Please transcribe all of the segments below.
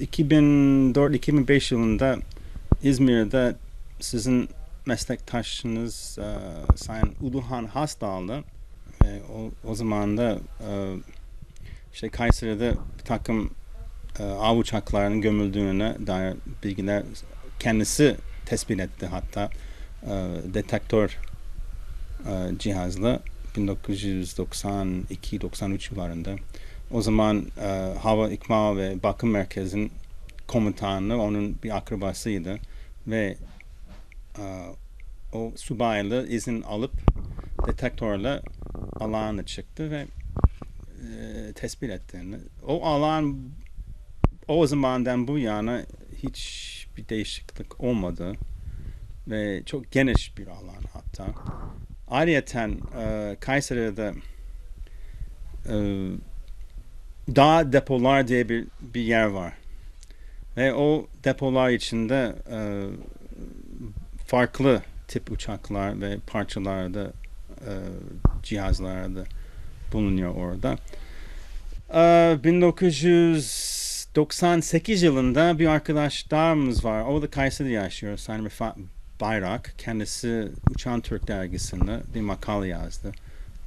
2004-2005 yılında İzmir'de sizin meslektaşınız e, Sayın Uluhan Hasdağlı ve o, o zaman da e, işte Kayseri'de bir takım e, av uçaklarının gömüldüğüne dair bilgiler kendisi tespit etti hatta e, detektör e, cihazla 1992-93 yıllarında. O zaman e, Hava İkmal ve Bakım Merkezi'nin komutanı onun bir akrabasıydı ve e, o subayla izin alıp detektörle alana çıktı ve e, tespit ettiğini. O alan o zamandan bu yana hiç bir değişiklik olmadı ve çok geniş bir alan hatta. Ayrıca e, Kayseri'de e, dağ depolar diye bir, bir yer var. Ve o depolar içinde e, farklı tip uçaklar ve parçalarda e, cihazlarda bulunuyor orada. E, 1998 yılında bir arkadaşlarımız var. O da Kayseri'de yaşıyor. Sayın Rıfat Bayrak. Kendisi Uçan Türk dergisinde bir makale yazdı.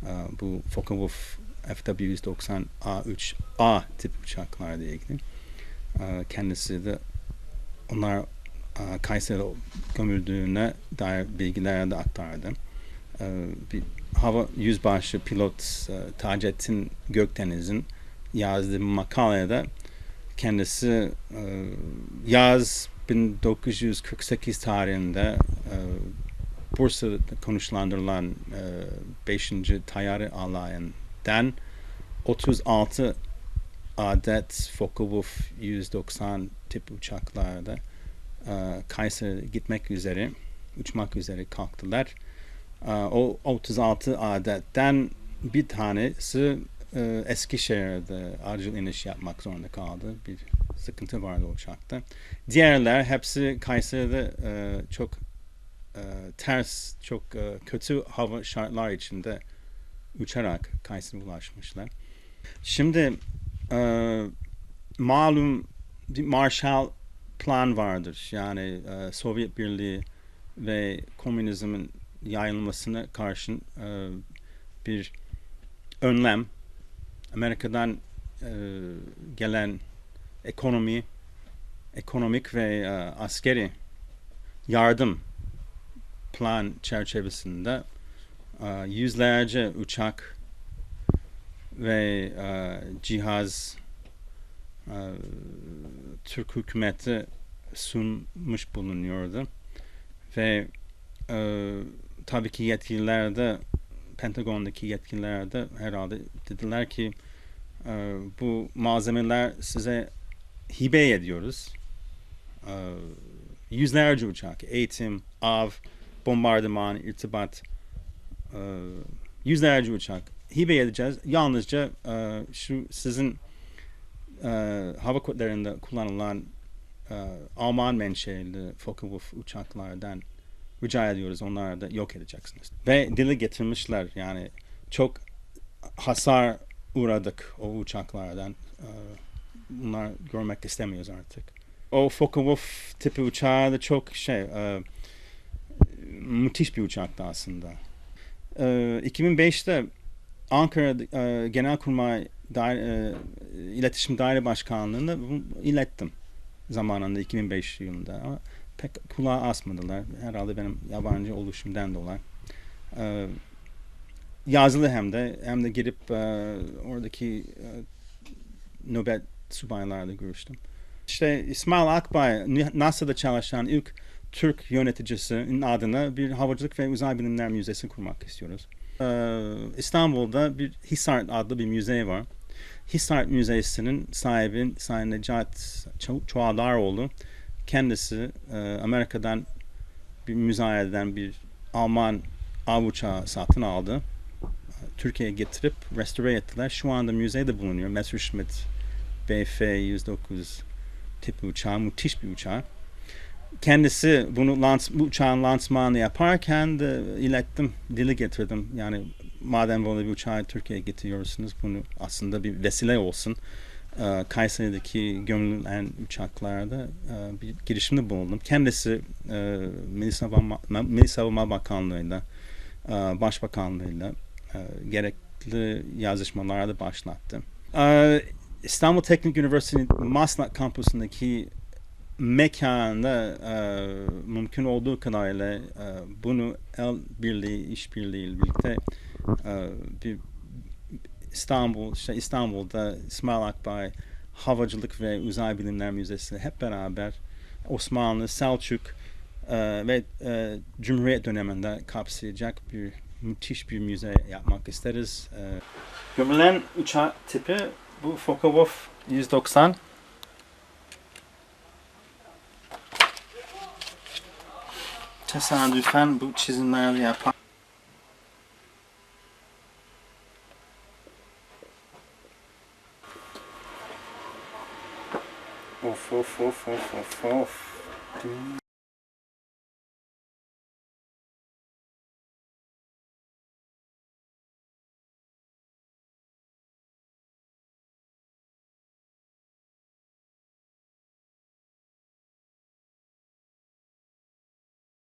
E, bu Focke-Wulf FW-190A3A tip uçaklarla ilgili. Kendisi de onlar e, Kayseri'de gömüldüğüne dair bilgiler de aktardı. E, bir hava yüzbaşı pilot e, Taceddin Gökdeniz'in yazdığı makalede kendisi e, yaz 1948 tarihinde Bursa'da konuşlandırılan e, 5. Tayyare Alayı'ndan 36 adet Focke-Wulf 190 tip uçaklarda e, Kayseri gitmek üzere uçmak üzere kalktılar. E, o 36 adetten bir tanesi e, Eskişehir'de acil iniş yapmak zorunda kaldı. Bir sıkıntı vardı uçakta. Diğerler hepsi Kayseri'de e, çok e, ters, çok e, kötü hava şartlar içinde uçarak Kayseri'ye ulaşmışlar. Şimdi e, malum bir Marshall plan vardır. Yani e, Sovyet Birliği ve komünizmin yayılmasına karşın e, bir önlem Amerika'dan e, gelen ekonomi ekonomik ve e, askeri yardım plan çerçevesinde yüzlerce uçak ve e, cihaz e, Türk hükümeti sunmuş bulunuyordu ve tabii ki yetkililer de Pentagon'daki yetkililer de herhalde dediler ki bu malzemeler size hibe ediyoruz. Yüzlerce uçak, eğitim, av, bombardıman, irtibat, yüzlerce uçak hibe edeceğiz. Yalnızca e, şu sizin e, hava kuvvetlerinde kullanılan e, Alman menşeli Focke-Wulf uçaklardan rica ediyoruz onları da yok edeceksiniz. Ve dile getirmişler yani çok hasar uğradık o uçaklardan. E, bunlar görmek istemiyoruz artık. O Focke-Wulf tipi uçağı da çok şey e, müthiş bir uçaktı aslında. E, 2005'te Ankara e, Genelkurmay Daire, İletişim Daire Başkanlığı'nda ilettim zamanında 2005 yılında ama pek kulağa asmadılar. Herhalde benim yabancı oluşumdan dolayı. E, yazılı hem de hem de girip e, oradaki e, nöbet subaylarla görüştüm. İşte İsmail Akbay NASA'da çalışan ilk Türk yöneticisinin adına bir havacılık ve uzay bilimler müzesi kurmak istiyoruz. Ee, İstanbul'da bir Hisar adlı bir müze var. Hisar Müzesi'nin sahibi Sayın Necat Çoğalaroğlu kendisi e, Amerika'dan bir müzayeden bir Alman av uçağı satın aldı. Türkiye'ye getirip restore ettiler. Şu anda müzede bulunuyor. Messerschmitt BF-109 tipi uçağı. Müthiş bir uçağı. Kendisi bunu lans, bu uçağın lansmanı yaparken de ilettim, dili getirdim. Yani madem böyle bir uçağı Türkiye'ye getiriyorsunuz bunu aslında bir vesile olsun. e, Kayseri'deki gömülen uçaklarda e, bir girişimde bulundum. Kendisi e, Milli Savunma, Bakanlığı'yla, e, Başbakanlığı'yla gerekli yazışmalarda başlattı. İstanbul Teknik Üniversitesi'nin Maslak kampüsündeki mekanda e, mümkün olduğu kadarıyla e, bunu el birliği, işbirliği birlikte e, bir İstanbul, işte İstanbul'da İsmail Akbay Havacılık ve Uzay Bilimler Müzesi hep beraber Osmanlı, Selçuk e, ve e, Cumhuriyet döneminde kapsayacak bir müthiş bir müze yapmak isteriz. E, gömülen uçak tipi bu Focke-Wulf 190. Tesadüfen bu çizimleri yapan of of.